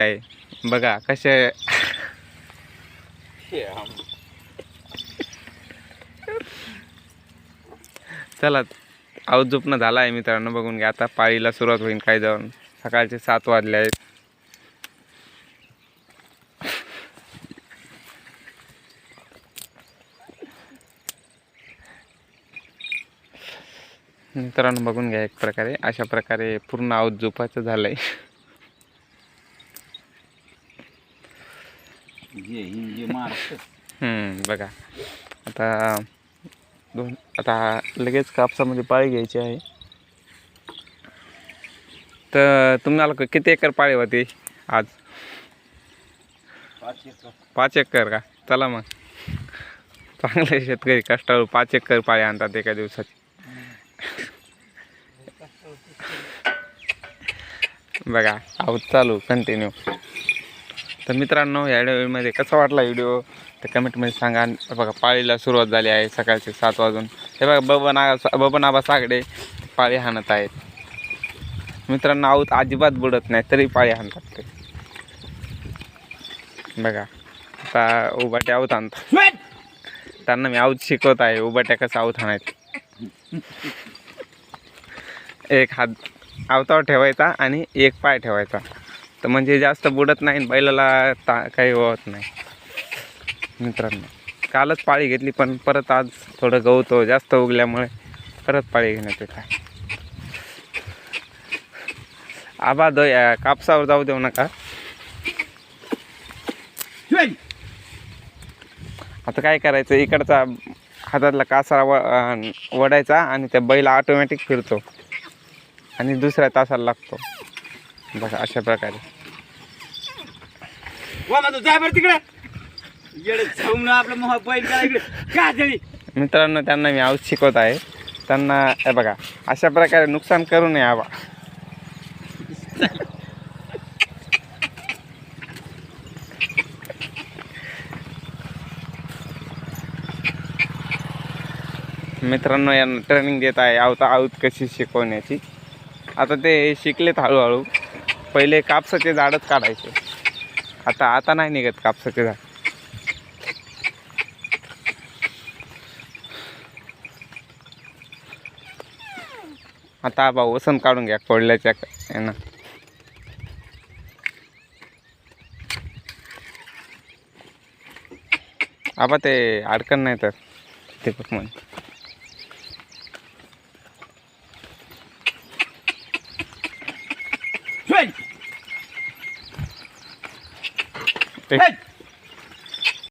काय? बघा कसे चला आऊत झोपणं झाला आहे मित्रांनो बघून घ्या. आता पाळीला सुरुवात होईल काय जाऊन. सकाळचे सात वाजले आहेत. मित्रांनो बघून घ्या एक प्रकारे. अशा प्रकारे पूर्ण आऊत झोपायचं झालंय. जे हिंजे महाराष्ट्र हम्म, बघा. आता दोन आता लगेच कापसामध्ये पाळी घ्यायची आहे. तर तुम्हाला क- किती एकर पाळी होती आज? पाच एकर. पाच एकर का? चला मग. चांगले शेतकरी कष्टाळू पाच एकर पाळी आणतात एका दिवसात. बघा आहोत चालू कंटिन्यू तर मित्रांनो या व्हिडिओमध्ये कसा वाटला व्हिडिओ? तर कमेंटमध्ये सांगा. बघा पाळीला सुरुवात झाली आहे सकाळचे सात वाजून. हे बघा बबन आ बबन आबा सागडे पाळी हाणत आहेत. मित्रांनो आऊत अजिबात बुडत नाही तरी पाळी हाणतात ते. बघा आता उबाट्या आऊत आणतात. त्यांना मी आऊत शिकवत आहे उबाट्या कसं आऊत आणायचं एक हात आवतावर ठेवायचा आणि एक पाय ठेवायचा. तर म्हणजे जास्त बुडत नाही आणि बैलाला ता काही होत नाही. मित्रांनो कालच पाळी घेतली पण परत आज थोडं गवतो जास्त उगल्यामुळे परत पाळी घेण्यात येत आहे. आबा द कापसावर जाऊ देऊ नका. आता काय करायचं इकडचा हातातला कासारा व वडायचा आणि त्या बैल ऑटोमॅटिक फिरतो आणि दुसऱ्या तासाला लागतो. बघा अशा प्रकारे. जाय बरं तिकडे. आपलं इकडे. मित्रांनो त्यांना मी आऊत शिकवत आहे. त्यांना हे बघा अशा प्रकारे नुकसान करू नये आबा. मित्रांनो यांना ट्रेनिंग देत आहे. आवता आऊत कशी शिकवण्याची. आता ते शिकलेत हळूहळू. पहिले कापसाचे झाडच काढायचे. आता आता नाही निघत कापसाचे झाड. आता भाऊ वसंत काढून घ्या कोडल्याच्या यानं. आबा ते अडकण नाही तर. ते बघ Hey! Hey!